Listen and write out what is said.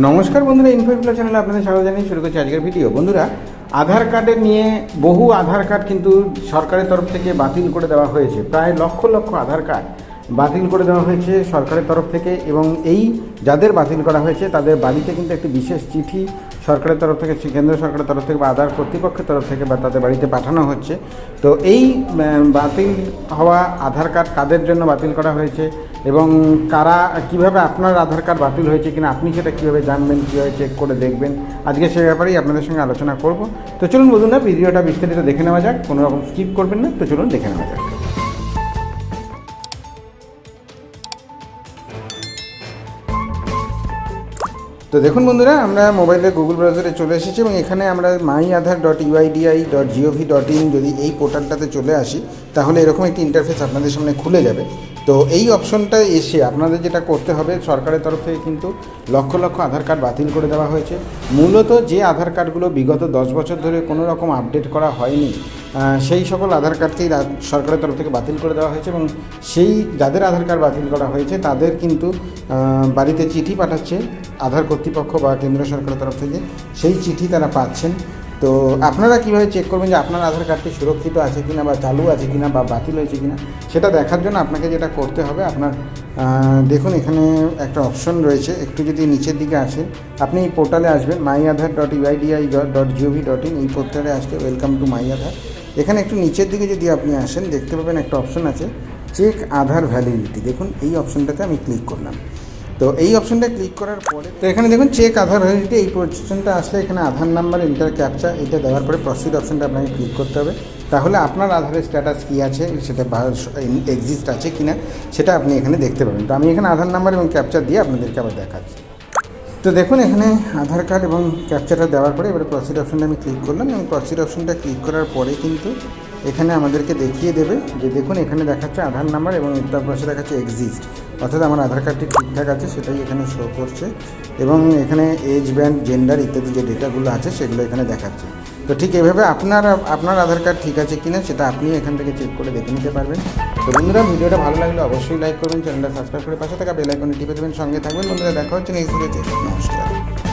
নমস্কার বন্ধুরা ইনফোফ্লো চ্যানেলে আপনাদের স্বাগত জানিয়ে শুরু করছি আজকের ভিডিও। বন্ধুরা, আধার কার্ডের নিয়ে বহু আধার কার্ড কিন্তু সরকারের তরফ থেকে বাতিল করে দেওয়া হয়েছে। প্রায় লক্ষ লক্ষ আধার কার্ড বাতিল করে দেওয়া হয়েছে সরকারের তরফ থেকে এবং এই যাদের বাতিল করা হয়েছে, তাদের বাড়িতে কিন্তু একটি বিশেষ চিঠি সরকারের তরফ থেকে কেন্দ্র সরকারের তরফ থেকে বা আধার কর্তৃপক্ষের তরফ থেকে বা তাদের বাড়িতে পাঠানো হচ্ছে। তো এই বাতিল হওয়া আধার কার্ড কাদের জন্য বাতিল করা হয়েছে এবং কারা, কীভাবে আপনার আধার কার্ড বাতিল হয়েছে কিনা, আপনি সেটা কীভাবে জানবেন, কীভাবে চেক করে দেখবেন, আজকে সে ব্যাপারেই আপনাদের সঙ্গে আলোচনা করব। তো চলুন বলুন না ভিডিওটা বিস্তারিত দেখে নেওয়া যাক, কোনো রকম স্কিপ করবেন না, তো চলুন দেখে নেওয়া যাক। তো দেখুন বন্ধুরা, আমরা মোবাইলে গুগল ব্রাউজারে চলে এসেছি এবং এখানে আমরা my Aadhaar dot UIDAI dot gov dot in যদি এই পোর্টালটাতে চলে আসি, তাহলে এরকম একটি ইন্টারফেস আপনাদের সামনে খুলে যাবে। তো এই অপশনটা এসে আপনাদের যেটা করতে হবে, সরকারের তরফ থেকে কিন্তু লক্ষ লক্ষ আধার কার্ড বাতিল করে দেওয়া হয়েছে। মূলত যে আধার কার্ডগুলো বিগত দশ বছর ধরে কোনো রকম আপডেট করা হয়নি সেই সকল আধার কার্ডকেই রা- সরকারের তরফ থেকে বাতিল করে দেওয়া হয়েছে এবং সেই যাদের আধার কার্ড বাতিল করা হয়েছে, তাদের কিন্তু বাড়িতে চিঠি পাঠাচ্ছে আধার কর্তৃপক্ষ বা কেন্দ্র সরকারের তরফ থেকে। সেই চিঠি তারা পাচ্ছেন। তো আপনারা কীভাবে চেক করবেন যে আপনার আধার কার্ডটি সুরক্ষিত আছে কিনা বা চালু আছে কিনা বা বাতিল হয়েছে কিনা? সেটা দেখার জন্য আপনাকে যেটা করতে হবে, আপনার দেখুন এখানে একটা অপশন রয়েছে। একটু যদি নিচের দিকে আসেন, আপনি এই পোর্টালে আসবেন my Aadhaar dot UIDAI dot gov dot in এই পোর্টালে আসলে ওয়েলকাম টু মাই আধার এখানে একটু নিচের দিকে যদি আপনি আসেন, দেখতে পাবেন একটা অপশন আছে চেক আধার ভ্যালিডিটি দেখুন, এই অপশনটাতে আমি ক্লিক করলাম। তো এই অপশনটা ক্লিক করার পরে, তো এখানে দেখুন চেক আধার ভ্যালিডিটি এই পজিশনটা আসলে এখানে আধার নাম্বার ইন্টার ক্যাপচা এটা দেওয়ার পরে প্রসিড অপশনটা আপনাকে ক্লিক করতে হবে। তাহলে আপনার আধারের স্ট্যাটাস কী আছে, সেটা এক্সিস্ট আছে কিনা, সেটা আপনি এখানে দেখতে পাবেন। তো আমি এখানে আধার নাম্বার এবং ক্যাপচা দিয়ে আপনাদেরকে আবার দেখাচ্ছি। তো দেখুন, এখানে আধার কার্ড এবং ক্যাপচারটা দেওয়ার পরে এবারে প্রসিড অপশনটা আমি ক্লিক করলাম এবং প্রসিড অপশনটা ক্লিক করার পরে কিন্তু এখানে আমাদেরকে দেখিয়ে দেবে যে দেখুন, এখানে দেখাচ্ছে আধার নাম্বার এবং তার পাশে দেখাচ্ছে এক্সিস্ট অর্থাৎ আমার আধার কার্ডটি ঠিকঠাক আছে, সেটাই এখানে শো করছে। এবং এখানে এজ ব্যান্ড জেন্ডার ইত্যাদি যে ডেটাগুলো আছে, সেগুলো এখানে দেখাচ্ছে। তো ঠিক এভাবে আপনার আপনার আধার কার্ড ঠিক আছে কি না সেটা আপনি এখান থেকে চেক করে দেখে নিতে পারবেন। তো বন্ধুরা, ভিডিওটা ভালো লাগলে অবশ্যই লাইক করবেন চ্যানেলটা সাবস্ক্রাইব করে পাশে থাকা বেল আইকনে টিপে দেবেন। সঙ্গে থাকবেন। বন্ধুরা, দেখা হচ্ছে নেক্সট ভিডিওতে নমস্কার।